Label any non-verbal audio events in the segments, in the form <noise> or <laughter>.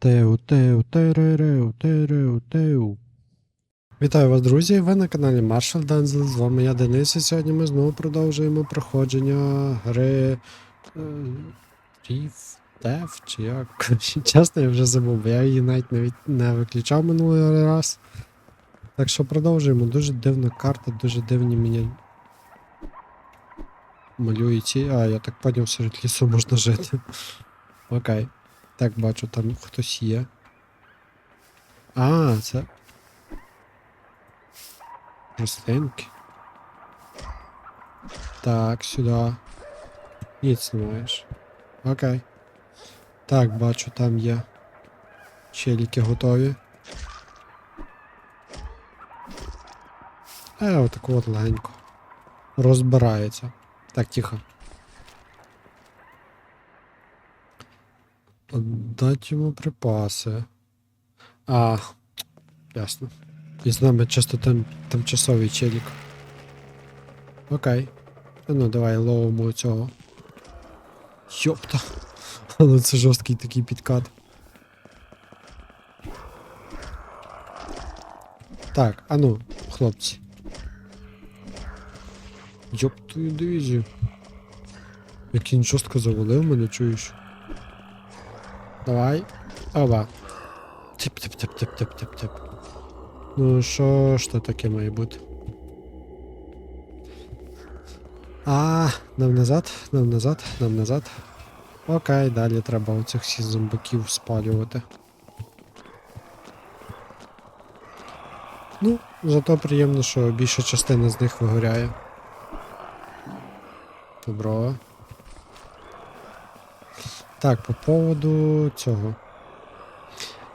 Теу, теу, теререу, тереу, теу. Вітаю вас, друзі! Ви на каналі Marshall Denzel. З вами я Денис, і сьогодні ми знову продовжуємо проходження гри Dev, чи як. <laughs> Чесно, я вже забув, бо я її навіть не, не виключав минулий раз. Так що продовжуємо. Дуже дивна карта, дуже дивні мені. Малюють. А, я так поняв, серед лісу можна жити. <laughs> Окей. Так, бачу, там хтось є. А, це. Рослинки. Так, сюди. Ніц не маєш. Окей. Так, бачу, там є. Челіки готові. Е, отаку от легенько. Розбирається. Так, тихо. Дать йому припаси. А, ясно. І з нами часто там тимчасовий челік. Окей. Ну, давай ловимо цього. Йопта. Але це жорсткий такий підкат. Так, а ну, хлопці. Йоп твою дивізію. Як він жорстко завалив мене, чуєш? Давай. Оба. Тип-тип-тип-тип-тип-тип-тип. Ну, що ж то таке має бути? А, нам назад, нам назад, нам назад. Окей, далі треба оцих всіх зомбаків спалювати. Ну, зато приємно, що більша частина з них вигоряє. Добро. Так, по поводу цього.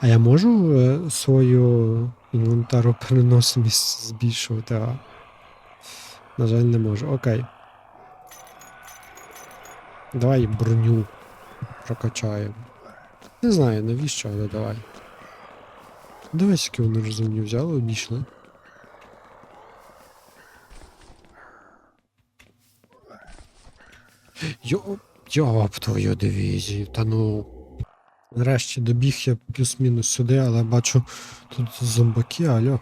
А я можу е, свою інвентару переносимість збільшувати, а. На жаль, не можу. Окей. Давай броню прокачаємо. Не знаю навіщо, але давай. Дивись, які вони розумні взяли, обійшли. Йоп, йоп твою дивізію, та ну. Нарешті добіг я плюс-мінус сюди, але бачу тут зомбаки, алло.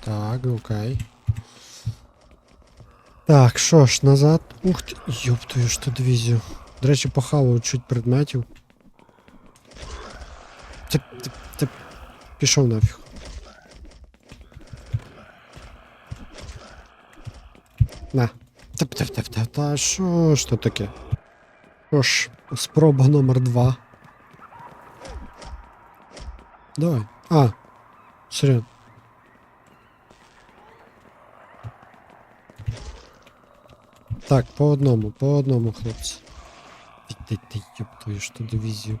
Так, окей. Так, що ж, назад. Ух ти, йоп твою ж ту дивізію. До речі, похавав чуть предметів. Ти, ти, ти, пішов нафіг. На. Тип, тип, тип, тип, та що ж то таке? Що ж, спроба номер два. Давай. А, серйозно. Так, по одному, по одному, хлопці. Ти, ти, ти, ёб твою ж ту дивізію.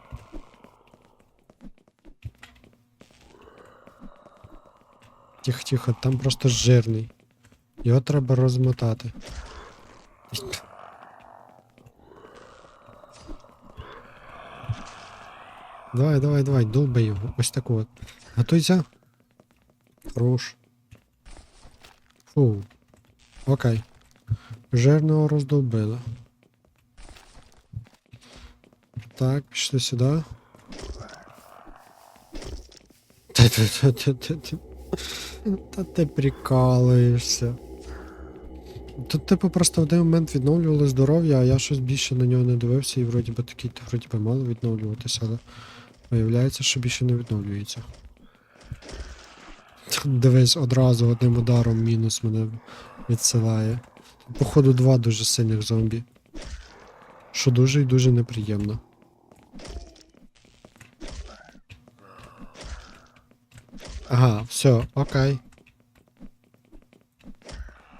Тихо, тихо, там просто жирний. Його треба розмотати. Давай, давай, давай, долбай його. Ось так от. Готуйся. Хорош. Фу. Окей. Жирного роздовбили. Так, пішли сюди. Та ти прикалуєшся. Тут, типу, просто в один момент відновлювали здоров'я, а я щось більше на нього не дивився і вроді би такий, вроді би мало відновлюватися, але виявляється, що більше не відновлюється. Дивись, одразу одним ударом мінус мене відсилає. Походу, два дуже сильних зомбі. Що дуже і дуже неприємно. Ага, все, окей.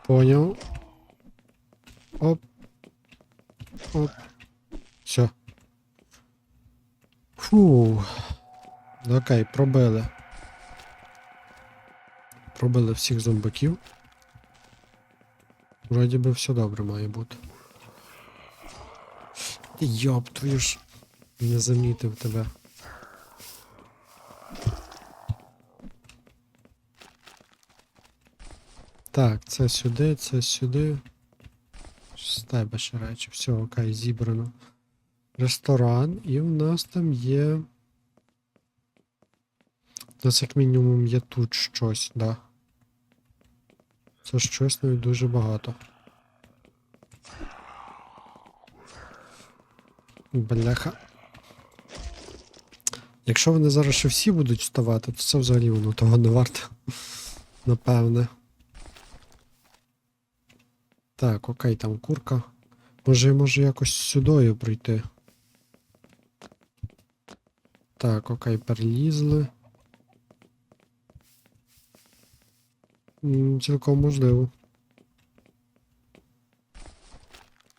Понял. Фу. Окей, пробили. Пробили всіх зомбаків. Вроді би все добре має бути. Ти Йоп, твою ж. Не замітив тебе. Так, це сюди, це сюди. З тебе ще речі. Все, окей, зібрано. Ресторан, і в нас там є. У нас як мінімум є тут щось, да. Це щось навіть дуже багато. Бляха. Якщо вони зараз ще всі будуть вставати, то це взагалі воно того не варто. <laughs> Напевне. Так, окей, там курка. Може, я можу якось сюдою пройти. Так, окей, перелізли. Цілком можливо.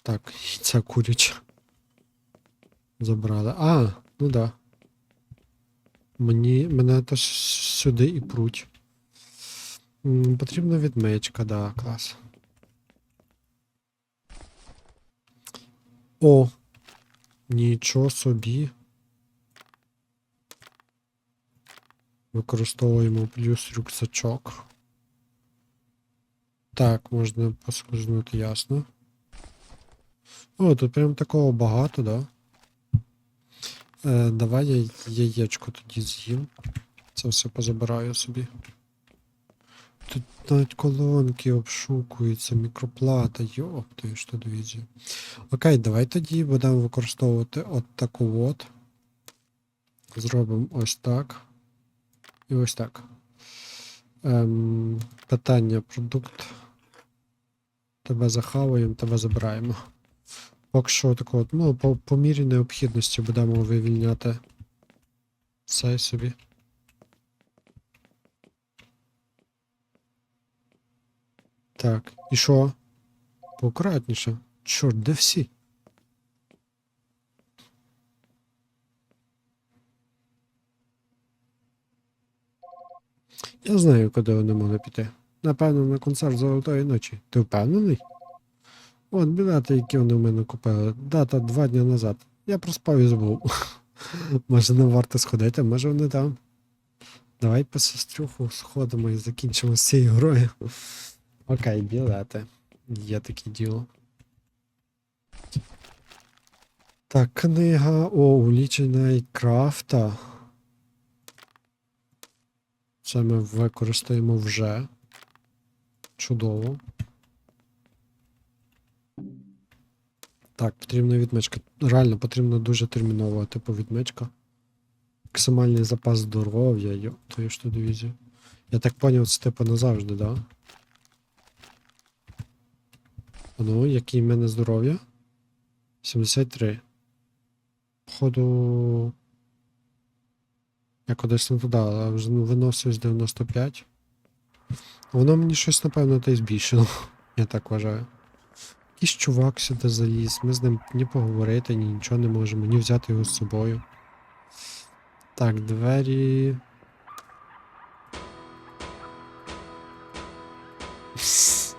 Так, і ця куряча. Забрали. А, ну да. Мені, мене теж сюди і пруть. Потрібна відмичка, да, клас. О! Нічого собі. Використовуємо плюс рюкзачок. Так, можна послужнути, ясно. О, тут прям такого багато, да? Е, давай я яєчко тоді з'їм. Це все позабираю собі. Тут навіть колонки обшукуються, мікроплата, йоптаю, що дивізію. Окей, давай тоді будемо використовувати от таку от. Зробимо ось так. І ось так. Ем, питання продукт. Тебе захаваємо, тебе забираємо. Поки що тако, от, ну, по, по мірі необхідності будемо вивільняти цей собі. Так, і що? Поаккуратніше. Чорт, де всі? Я знаю, куди вони могли піти. Напевно, на концерт Золотої ночі. Ти впевнений? От білети, які вони в мене купили. Дата два дні назад. Я проспав і забув. <laughs> може не варто сходити, може вони там. Давай по сестрюху сходимо і закінчимо з цією грою. Окей, білети. Є таке діло. Так, книга. О, улічена крафта. Це ми використаємо вже. Чудово. Так, потрібна відмичка. Реально потрібно дуже терміново, типу відмичка. Максимальний запас здоров'я, йо, твою ж ту дивізію. Я так поняв, це типу назавжди, да? Ну, який в мене здоров'я? 73. Походу. Я кудись не туди, вже ну, виносився 95. Воно мені щось, напевно, та збільшило. <laughs> Я так вважаю. Якийсь чувак сюди заліз, ми з ним ні поговорити, ні нічого не можемо, ні взяти його з собою. Так, двері.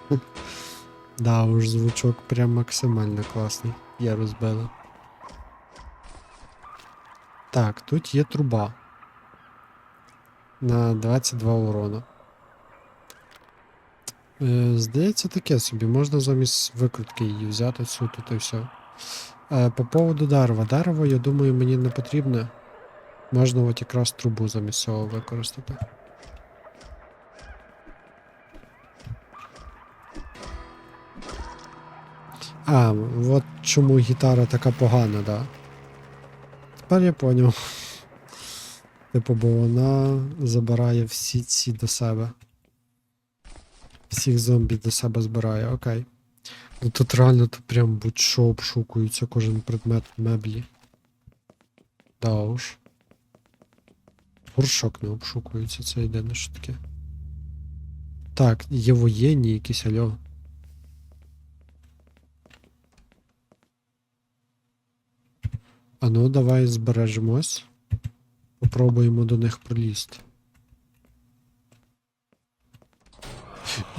<laughs> да, уж звучок прям максимально класний. Я розбила. Так, тут є труба. На 22 урона. Е, здається, таке собі. Можна замість викрутки її взяти всю тут і все. Е, по поводу дерева. Дерево, я думаю, мені не потрібне. Можна от якраз трубу замість цього використати. А, от чому гітара така погана, да. Тепер я поняв. Типу, бо вона забирає всі ці до себе. Всіх зомбі до себе збирає, окей. Ну тут реально тут прям будь-що обшукується кожен предмет меблі. Да уж. Горшок не обшукується, це єдине що таке. Так, є воєнні якісь альо. А ну, давай збережемось. Попробуємо до них пролізти.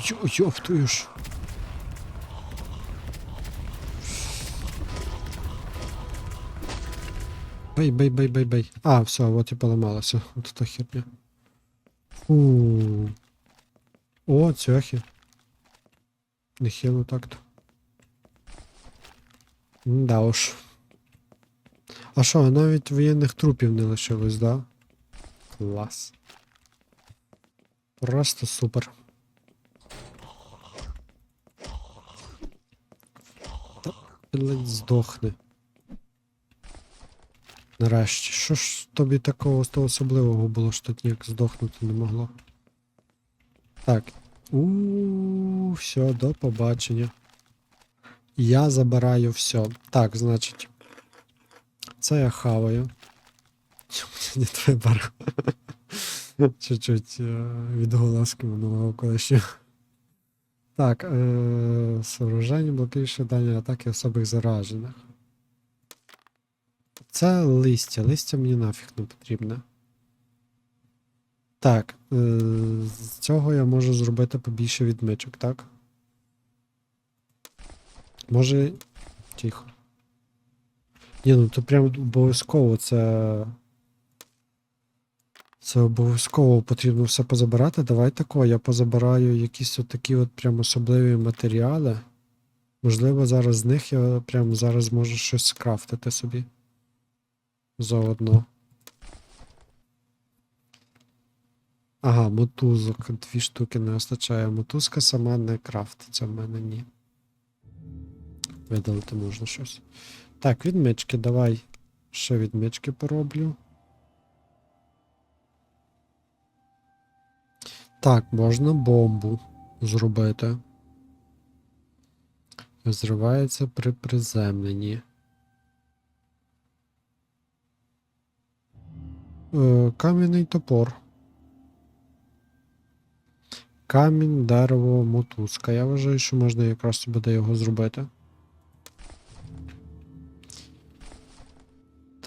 Йо, йоп ж. Бей, бей, бей, бей, бей. А, все, вот і поламалося. От та херня. Фу. О, цьохи. Нехило так-то. Да уж. А що, навіть воєнних трупів не лишилось, да? Клас. Просто супер. Та, блядь, здохне. Нарешті. Що ж тобі такого того особливого було, що тут ніяк здохнути не могло? Так. У, все, до побачення. Я забираю все. Так, значить. Це я хаваю. Не твоє бар. <laughs> Чуть-чуть е, відголоски минулого колишнього. Так, е, сооруження блокуючи дані атаки особих заражених. Це листя. Листя мені нафіг не потрібне. Так, е, з цього я можу зробити побільше відмичок, так? Може. Тихо. Ні, ну то прям обов'язково це. Це обов'язково потрібно все позабирати. Давай тако, я позабираю якісь от такі от прям особливі матеріали. Можливо, зараз з них я прям зараз зможу щось скрафтити собі. Заодно. Ага, мотузок. Дві штуки не вистачає. Мотузка сама не крафтиться в мене ні. Видалити можна щось. Так, відмички, давай ще відмички пороблю. Так, можна бомбу зробити. Зривається при приземленні. Е, кам'яний топор. Камінь, дерево, мотузка. Я вважаю, що можна якраз буде його зробити.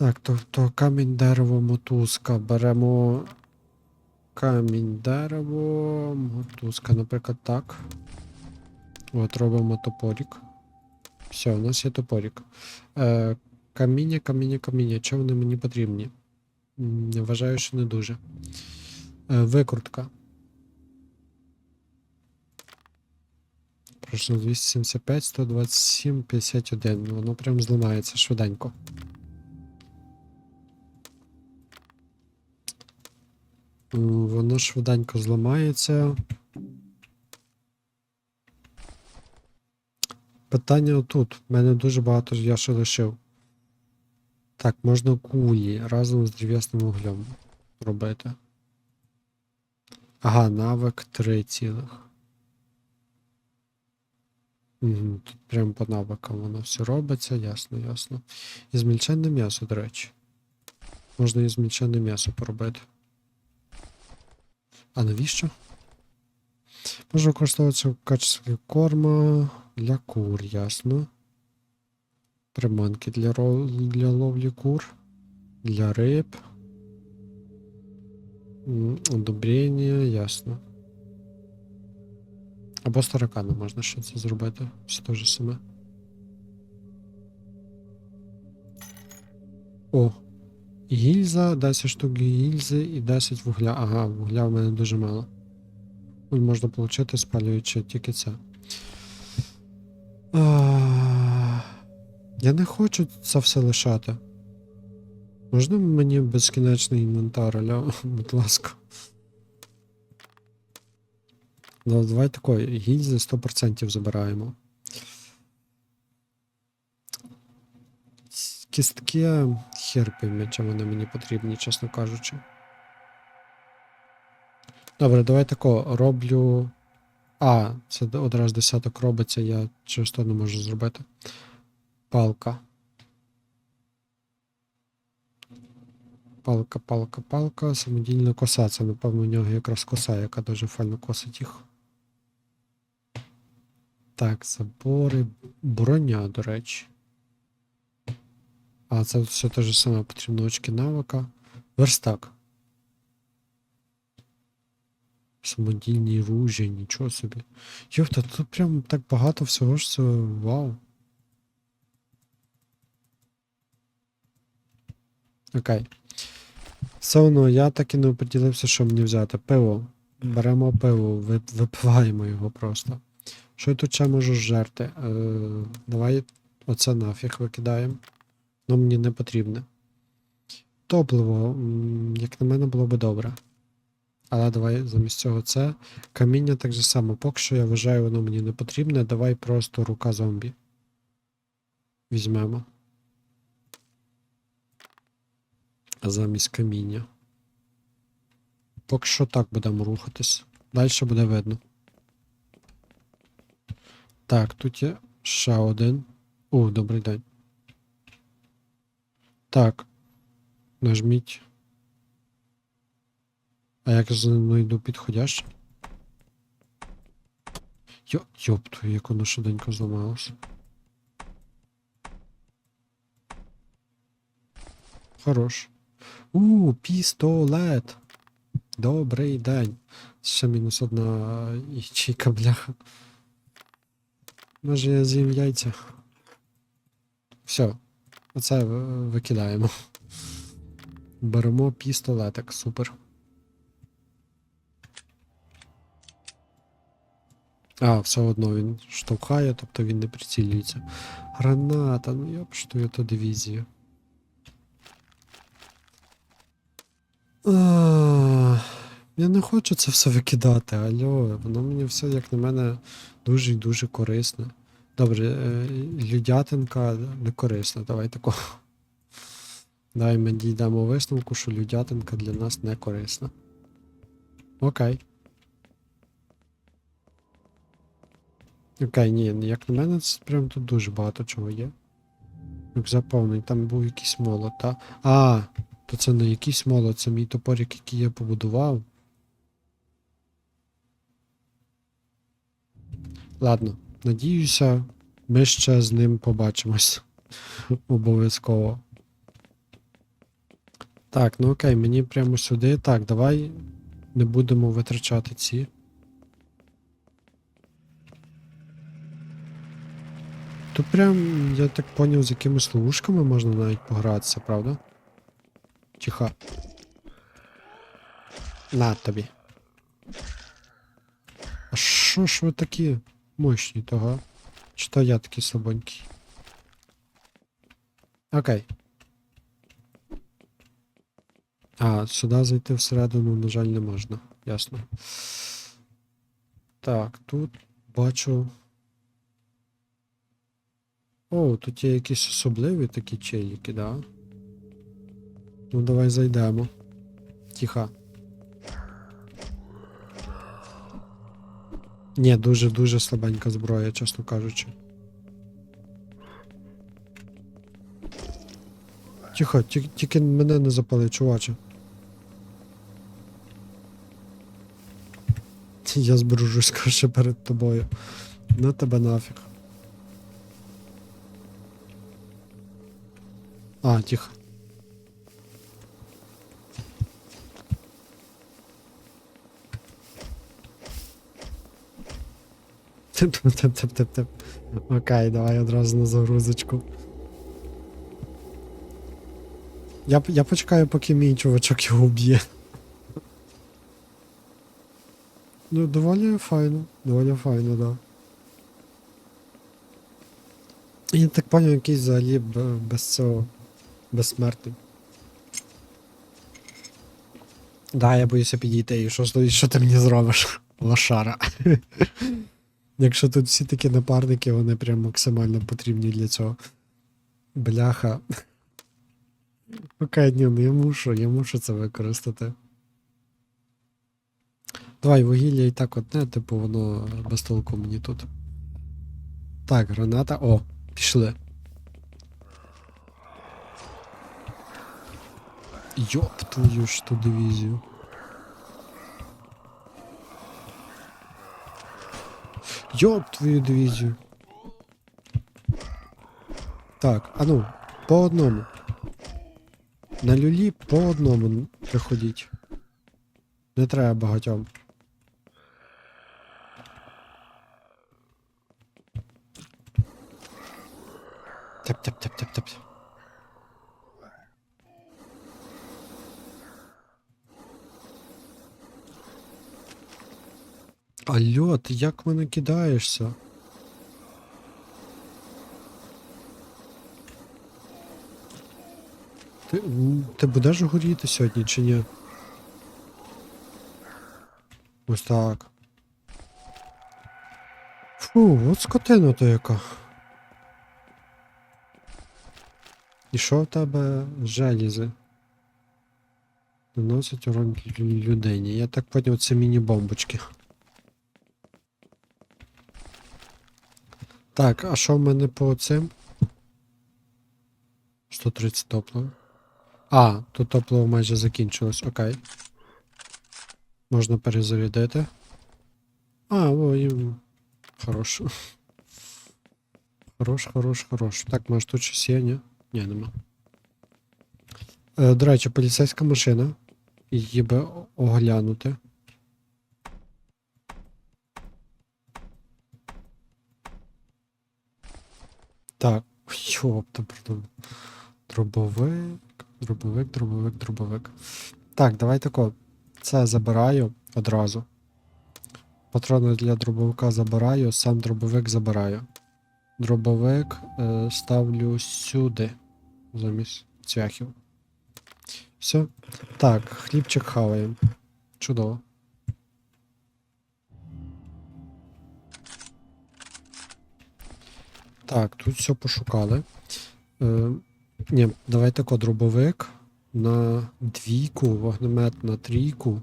Так, тобто камінь, дерево, мотузка. Беремо камінь, дерево, мотузка, наприклад, так. От робимо топорік. Все, у нас є топорік. Е, каміння, каміння, каміння. Чого вони мені потрібні? Вважаю, що не дуже. Е, викрутка. Прошу 275, 127, 51. Воно прям зламається швиденько. Воно швиденько зламається. Питання отут. У мене дуже багато я ще лишив. Так, можна кулі разом з древ'ясним вуглем робити. Ага, навик 3 цілих. Тут прямо по навикам воно все робиться, ясно, ясно. І змільчене м'ясо, до речі. Можна і змільчене м'ясо поробити. А навіщо? Може використовуватися в качестві корма для кур, ясно. Приманки для, для ловлі кур, для риб. М, Удобрення, ясно. Або з таракана можна ще це зробити. Все те ж саме. О! Гільза, 10 штук гільзи і 10 вугля. Ага, вугля в мене дуже мало. Ну, Можна отримати, спалюючи тільки це. Я не хочу це все лишати. Можна мені безкінечний інвентар, аля, <laughs> будь ласка. Ну, давай такої, гільзи 100% забираємо. Кістки хер пойме, чим вони мені потрібні, чесно кажучи. Добре, давай тако роблю. А, це одразу десяток робиться, я через то не можу зробити. Палка. Палка, палка, палка, самодільна коса. Це, напевно, у нього якраз коса, яка дуже файно косить їх. Так, забори. Броня, до речі. А, це все те ж саме потрібно очки навика. Верстак. Самодільні ружі, нічого собі. Йопта, тут прям так багато всього ж це. Вау. Окей. Все одно, я так і не оприділився, що мені взяти. Пиво. Беремо пиво, вип- випиваємо його просто. Що я тут ще можу жерти? Е, давай оце нафіг викидаємо. Ну мені не потрібне. топливо, як на мене, було би добре. Але давай замість цього це. Каміння так же само. Поки що я вважаю, воно мені не потрібне. Давай просто рука зомбі. Візьмемо. Замість каміння. Поки що так будемо рухатись. Далі буде видно. Так, тут є ще один. О, добрий день. Так. Нажміть. А як знайду підходяще? Йо, йоп, твою, як воно швиденько зламалося. Хорош. У, пістолет. Добрий день. Ще мінус одна ячейка, бляха. Може я з'їм яйця. Все. Оце викидаємо. Беремо пістолетик, супер. А, все одно він штовхає, тобто він не прицілюється. Граната, ну я що то дивізію. Я не хочу це все викидати, альо, воно мені все, як на мене, дуже і дуже корисне. Добре, е, людятинка не корисна, давай такого. Давай ми дійдемо висновку, що людятинка для нас не корисна. Окей. Окей, ні, як на мене, це прям тут дуже багато чого є. Рюкзак повний, там був якийсь молот, та? А, то це не якийсь молот, це мій топорик, який я побудував. Ладно, надіюся, ми ще з ним побачимось. <laughs> Обов'язково. Так, ну окей, мені прямо сюди. Так, давай не будемо витрачати ці. Тут прям, я так поняв, з якимись ловушками можна навіть погратися, правда? Тихо. На тобі. А що ж ви такі мощні того? Чи то я такий слабонький? Окей. А, сюди зайти всередину, на жаль, не можна. Ясно. Так, тут бачу. О, тут є якісь особливі такі челіки, да? Ну, давай зайдемо. Тихо. Ні, дуже-дуже слабенька зброя, чесно кажучи. Тихо, тільки мене не запали, чуваче. Я збережусь краще перед тобою. Ну тебе нафіг. А, тихо. Тип-тип-тип-тип-тип. Окей, давай одразу на загрузочку. Я, я почекаю, поки мій чувачок його вб'є. Ну, доволі файно, доволі файно, да. Я так поняв, якийсь взагалі без цього безсмертний. Да, я боюся підійти, і що, що ти мені зробиш? Лошара. Якщо тут всі такі напарники, вони прям максимально потрібні для цього. Бляха. Окей, ні, ну я мушу, я мушу це використати. Давай, вугілля і так одне, типу, воно без толку мені тут. Так, граната. О, пішли. Йоп твою ж ту дивізію. Йоп твою дивізію. Так, а ну, по одному. На люлі по одному приходіть. Не треба багатьом. Теп-теп-теп-теп-теп. Алло, ти як мене кидаєшся? Ти, ти будеш горіти сьогодні чи ні? Ось так. Фу, от скотина то яка. І що в тебе желізи? Наносить урон людині. Я так поняв, це міні-бомбочки. Так, а що в мене по цим? 130 топлива. А, тут топливо майже закінчилось, окей. Можна перезарядити. А, о, їм. Хорош. Хорош, хорош, хорош. Так, може тут щось є, ні? Ні, нема. Е, до речі, поліцейська машина. Її би оглянути. Так, йопта, пардон. Дробовик, дробовик, дробовик, дробовик. Так, давай тако. Це забираю одразу. Патрони для дробовика забираю, сам дробовик забираю. Дробовик е, ставлю сюди, замість цвяхів. Все. Так, хлібчик хаваємо. Чудово. Так, тут все пошукали. Е, ні, давай тако, дробовик на двійку, вогнемет на трійку,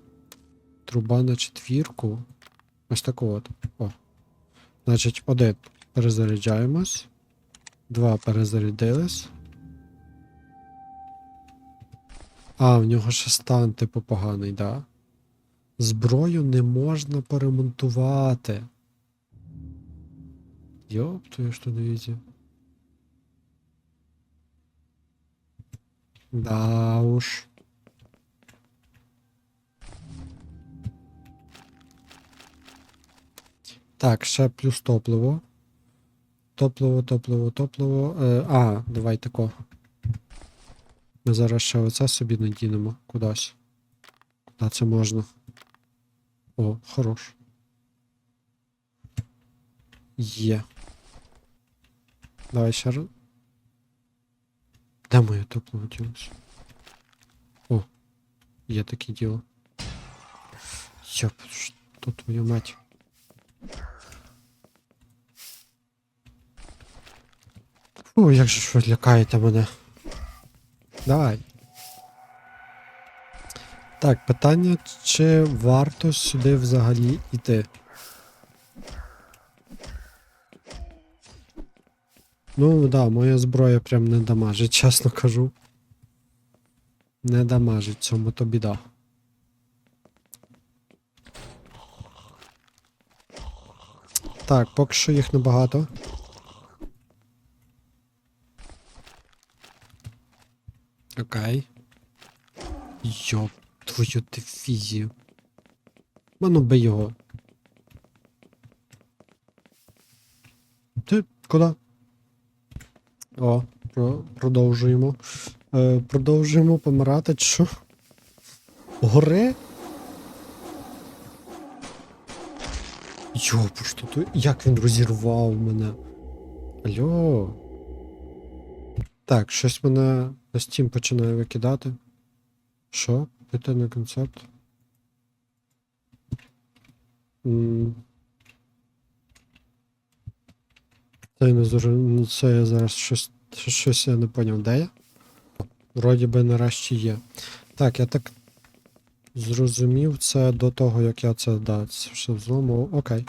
труба на четвірку. Ось таку от. О. Значить, один. Перезаряджаємось. Два перезарядились. А, в нього ще стан, типу, поганий, да? Зброю не можна поремонтувати. Йоп, твою ж дивізію. Да уж. Так, ще плюс топливо. Топливо, топливо, топливо. Е, а, давай тако. Ми зараз ще оце собі надінемо кудись. Куди це можна? О, хорош. Є. Давай ще раз. Де моє топливо ділося? О, є таке діло. Йоп, що твою мать. Фу, як же ви лякаєте мене. Давай. Так, питання, чи варто сюди взагалі йти? Ну да, моя зброя прям не дамажить, чесно кажу. Не дамажить, цьому то біда. Так, поки що їх небагато. Окей. Йоп, твою дивізію. Ману би його. Ти куди? О, про, продовжуємо. Е, продовжуємо помирати. Що? Гори? Йопу, що тут? Як він розірвав мене? Алло. Так, щось мене на Steam починає викидати. Що? Питання концепт. М. Це не зор... ну, це я зараз щось, щось я не поняв, де я? Вроді би нарешті є. Так, я так зрозумів це до того, як я це да, все взломав. Окей.